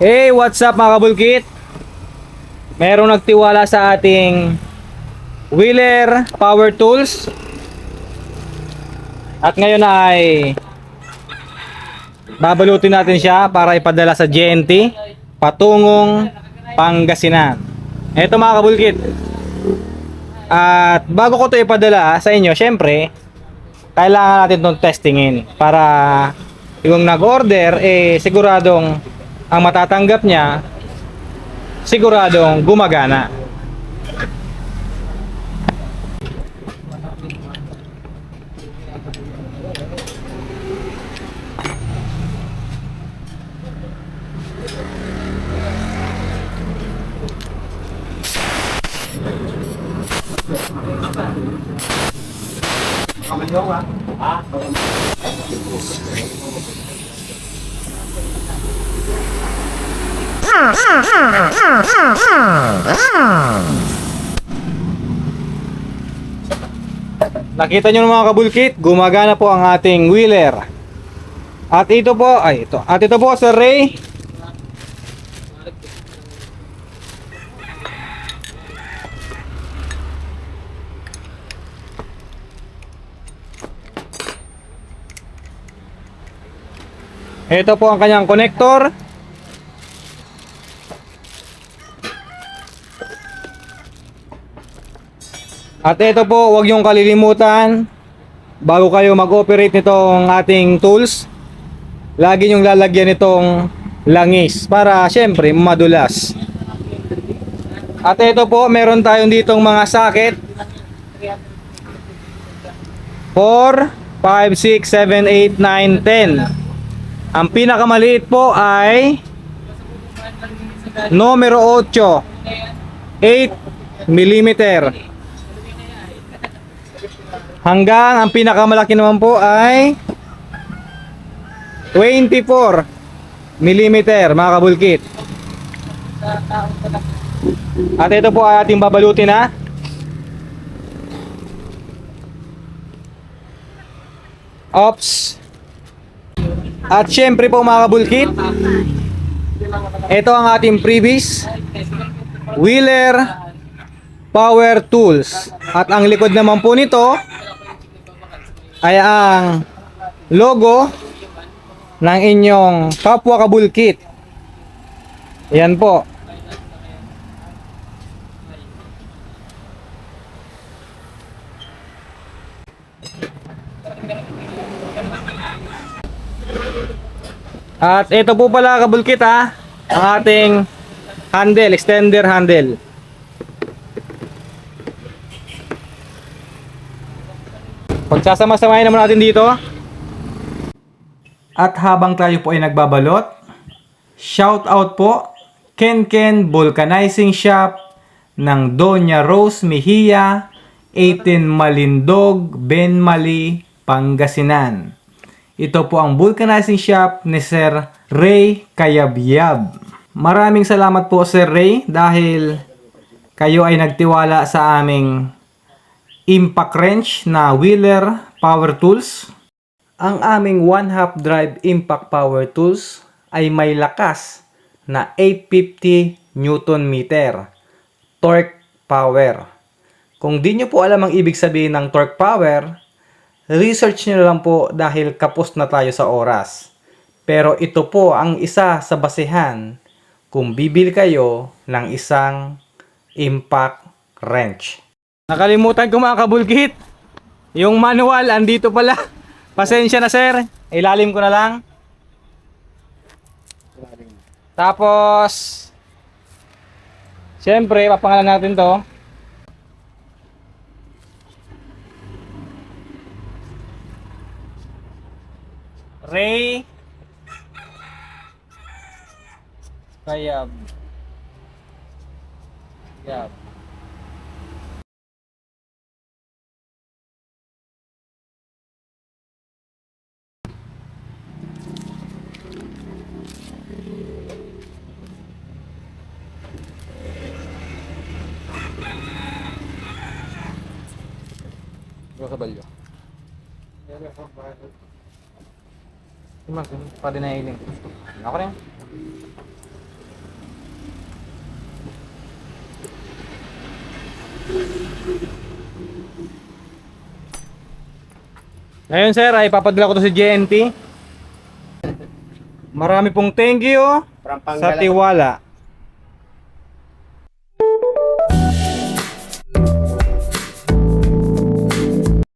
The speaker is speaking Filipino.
Hey, what's up mga kabulkit? Merong nagtiwala sa ating Wheeler Power Tools. At ngayon ay babalutin natin siya para ipadala sa GNT patungong Pangasinan. Eto mga kabulkit. At bago ko to ipadala sa inyo, syempre, kailangan natin itong testingin para yung nag-order eh siguradong ang matatanggap niya siguradong gumagana. Nakita nyo mga kabulkit, gumagana po ang ating wheeler. At ito po, ay ito. At ito po Sir Ray. Ito po ang kanyang connector. At ito po, huwag niyong kalilimutan bago kayo mag-operate nitong ating tools. Lagi niyong lalagyan nitong langis para syempre madulas. At ito po, meron tayong ditong mga socket. 4, 5, 6, 7, 8, 9, 10. Ang pinakamaliit po ay numero 8. 8 millimeter. Hanggang ang pinakamalaki naman po ay 24 millimeter mga kabulkit. At ito po ay ating babalutin na. Ops. At syempre po mga kabulkit, ito ang ating previous Wheeler Power Tools. At ang likod naman po nito ay ang logo ng inyong kapwa kabulkit. Yan po. At ito po pala kabulkit ha, ang ating handle, extender handle. Pagsasama-samahin naman natin dito. At habang tayo po ay nagbabalot, shout out po Ken Ken Vulcanizing Shop ng Doña Rose Mejia, 18 Malindog, Benmali, Pangasinan. Ito po ang vulcanizing shop ni Sir Ray Kayabyab. Maraming salamat po Sir Ray dahil kayo ay nagtiwala sa aming impact wrench na Wheeler Power Tools. Ang aming one half drive impact power tools ay may lakas na 850 Newton meter torque power. Kung di nyo po alam ang ibig sabihin ng torque power, research nyo lang po dahil kapos na tayo sa oras. Pero ito po ang isa sa basehan kung bibili kayo ng isang impact wrench. Nakalimutan ko mga kabulkit. Yung manual, andito pala. Pasensya na sir. Ilalim ko na lang. Tapos, Siyempre, papangalan natin to. Ray Kayab Kayab Rosabalyo. Si Max, pa rin nahiling. Ako rin. Ngayon sir, ay papadala ko to si JNT. Marami pong thank you From sa tiwala.